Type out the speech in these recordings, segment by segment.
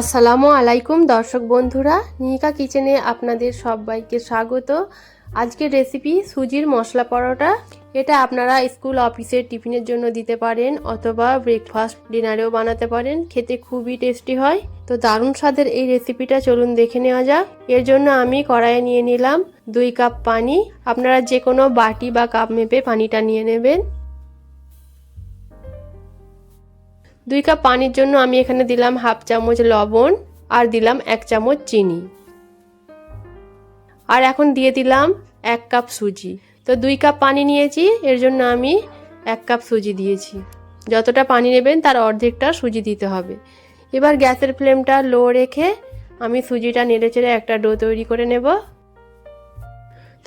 আসসালামু আলাইকুম, দর্শক বন্ধুরা। নিকা কিচেনে আপনাদের সবাইকে স্বাগত। আজকের রেসিপি সুজির মশলা পরোটা। এটা আপনারা স্কুল অফিসের টিফিনের জন্য দিতে পারেন অথবা ব্রেকফাস্ট ডিনারেও বানাতে পারেন। খেতে খুবই টেস্টি হয়। তো দারুণ স্বাদের এই রেসিপিটা চলুন দেখে নেওয়া যাক। এর জন্য আমি কড়াইয়ে নিয়ে নিলাম দুই কাপ পানি। আপনারা যে কোনো বাটি বা কাপ মেপে পানিটা নিয়ে নেবেন। দুই কাপ পানির জন্য আমি এখানে দিলাম হাফ চামচ লবণ আর দিলাম এক চামচ চিনি। আর এখন দিয়ে দিলাম এক কাপ সুজি। তো দুই কাপ পানি নিয়েছি, এর জন্য আমি এক কাপ সুজি দিয়েছি। যতটা পানি নেবেন তার অর্ধেকটা সুজি দিতে হবে। এবার গ্যাসের ফ্লেমটা লো রেখে আমি সুজিটা নেড়ে চেড়ে একটা ডো তৈরি করে নেব।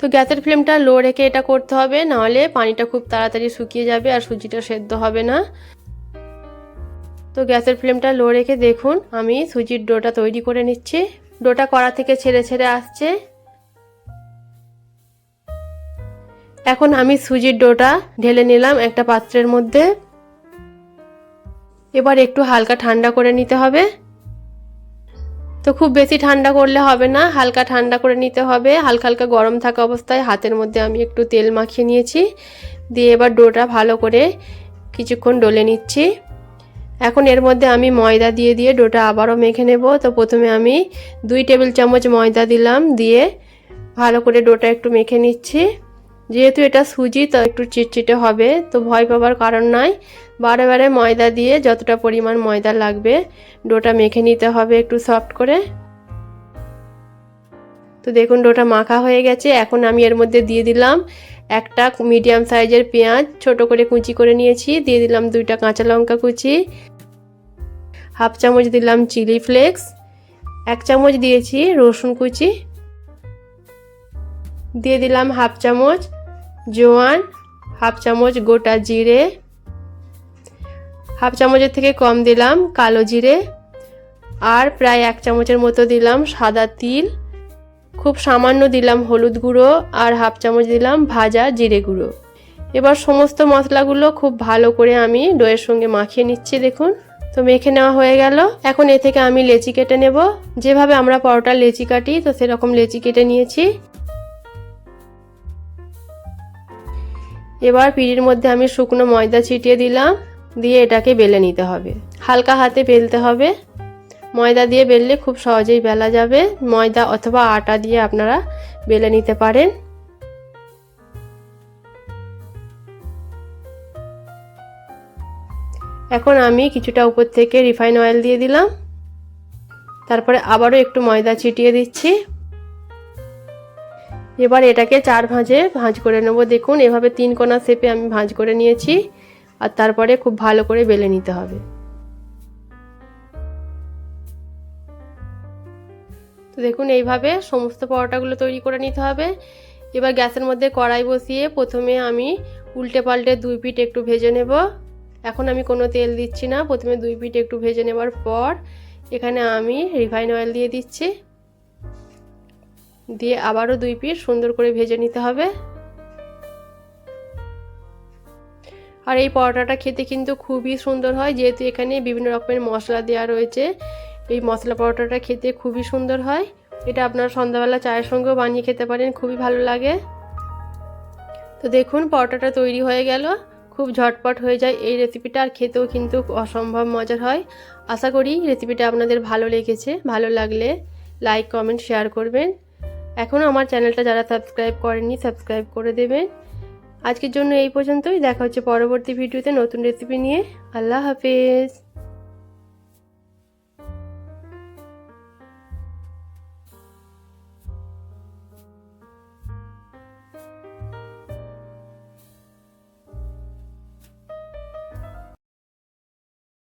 তো গ্যাসের ফ্লেমটা লো রেখে এটা করতে হবে, নাহলে পানিটা খুব তাড়াতাড়ি শুকিয়ে যাবে আর সুজিটা সেদ্ধ হবে না। তো গ্যাসের ফ্লেমটা লো রেখে দেখুন, আমি সুজির ডোটা তৈরি করে নিচ্ছি। ডোটা কড়া থেকে ছেড়ে ছেড়ে আসছে। এখন আমি সুজির ডোটা ঢেলে নিলাম একটা পাত্রের মধ্যে। এবার একটু হালকা ঠান্ডা করে নিতে হবে। তো খুব বেশি ঠান্ডা করলে হবে না, হালকা ঠান্ডা করে নিতে হবে। হালকা হালকা গরম থাকা অবস্থায় হাতের মধ্যে আমি একটু তেল মাখিয়ে নিয়েছি। দিয়ে এবার ডোটা ভালো করে কিছুক্ষণ ডলে নিচ্ছি। এখন এর মধ্যে আমি ময়দা দিয়ে দিয়ে ডোটা আবারও মেখে নেব। তো প্রথমে আমি দুই টেবিল চামচ ময়দা দিলাম, দিয়ে ভালো করে ডোটা একটু মেখে নিচ্ছি। যেহেতু এটা সুজি, তো একটু চিটচিটে হবে, তো ভয় পাবার কারণ নাই। বারে বারে ময়দা দিয়ে যতটা পরিমাণ ময়দা লাগবে, ডোটা মেখে নিতে হবে একটু সফট করে। তো দেখুন, ডোটা মাখা হয়ে গেছে। এখন আমি এর মধ্যে দিয়ে দিলাম একটা মিডিয়াম সাইজের পেঁয়াজ, ছোট করে কুচি করে নিয়েছি, দিয়ে দিলাম দুইটা কাঁচা লঙ্কা কুচি, হাফ চামচ দিলাম চিলি ফ্লেক্স এক চামচ দিয়েছি রসুন কুচি, দিয়ে দিলাম হাফ চামচ জোয়ান, হাফ চামচ গোটা জিরে, হাফ চামচের থেকে কম দিলাম কালো জিরে, আর প্রায় এক চামচের মতো দিলাম সাদা তিল খুব সামান্য দিলাম হলুদ গুঁড়ো আর হাফ চামচ দিলাম ভাজা জিরে গুঁড়ো। এবার সমস্ত মশলাগুলো খুব ভালো করে আমি ডোয়ের সঙ্গে মাখিয়ে নিচ্ছি, দেখুন। তো মেখে নেওয়া হয়ে গেল। এখন এ থেকে আমি লেচি কেটে নেব। যেভাবে আমরা পরোটার লেচি কাটি, তো সেরকম লেচি কেটে নিয়েছি। এবার পিড়ির মধ্যে আমি শুকনো ময়দা ছিটিয়ে দিলাম, দিয়ে এটাকে বেলে নিতে হবে। হালকা হাতে বেলতে হবে। ময়দা দিয়ে বেললে খুব সহজেই বেলা যাবে। ময়দা অথবা আটা দিয়ে আপনারা বেলে নিতে পারেন। এখন আমি কিছুটা উপর থেকে রিফাইন অয়েল দিয়ে দিলাম। তারপরে আবারও একটু ময়দা ছিটিয়ে দিচ্ছি। এবার এটাকে চার ভাঁজে ভাঁজ করে নেব। দেখুন, এভাবে তিন কোনা শেপে আমি ভাঁজ করে নিয়েছি। আর তারপরে খুব ভালো করে বেলে নিতে হবে। তো দেখুন, এইভাবে সমস্ত পরোটাগুলো তৈরি করে নিতে হবে। এবার গ্যাসের মধ্যে কড়াই বসিয়ে প্রথমে আমি উল্টে পাল্টে দুই পিঠ একটু ভেজে নেব। এখন আমি কোনো তেল দিচ্ছি না, প্রথমে দুই পিঠ একটু ভেজে নেবার পর এখানে আমি রিফাইন অয়েল দিয়ে দিচ্ছি। দিয়ে আবারও দুই পিঠ সুন্দর করে ভেজে নিতে হবে। আর এই পরোটাটা খেতে কিন্তু খুবই সুন্দর হয়, যেহেতু এখানে বিভিন্ন রকমের মশলা দেওয়া রয়েছে। এই মশলা পরোটাটা খেতে খুবই সুন্দর হয়। এটা আপনারা সন্ধ্যাবেলা চায়ের সঙ্গেও বানিয়ে খেতে পারেন, খুবই ভালো লাগে। তো দেখুন, পরোটাটা তৈরি হয়ে গেল। খুব ঝটপট হয়ে যায় এই রেসিপিটা আর খেতেও কিন্তু অসম্ভব মজার হয়। আশা করি রেসিপিটা আপনাদের ভালো লেগেছে, ভালো লাগলে লাইক কমেন্ট শেয়ার করবেন। এখনও আমার চ্যানেলটা যারা সাবস্ক্রাইব করেননি সাবস্ক্রাইব করে দেবেন। আজকের জন্য এই পর্যন্তই। দেখা হচ্ছে পরবর্তী ভিডিওতে নতুন রেসিপি নিয়ে। আল্লাহ হাফেজ।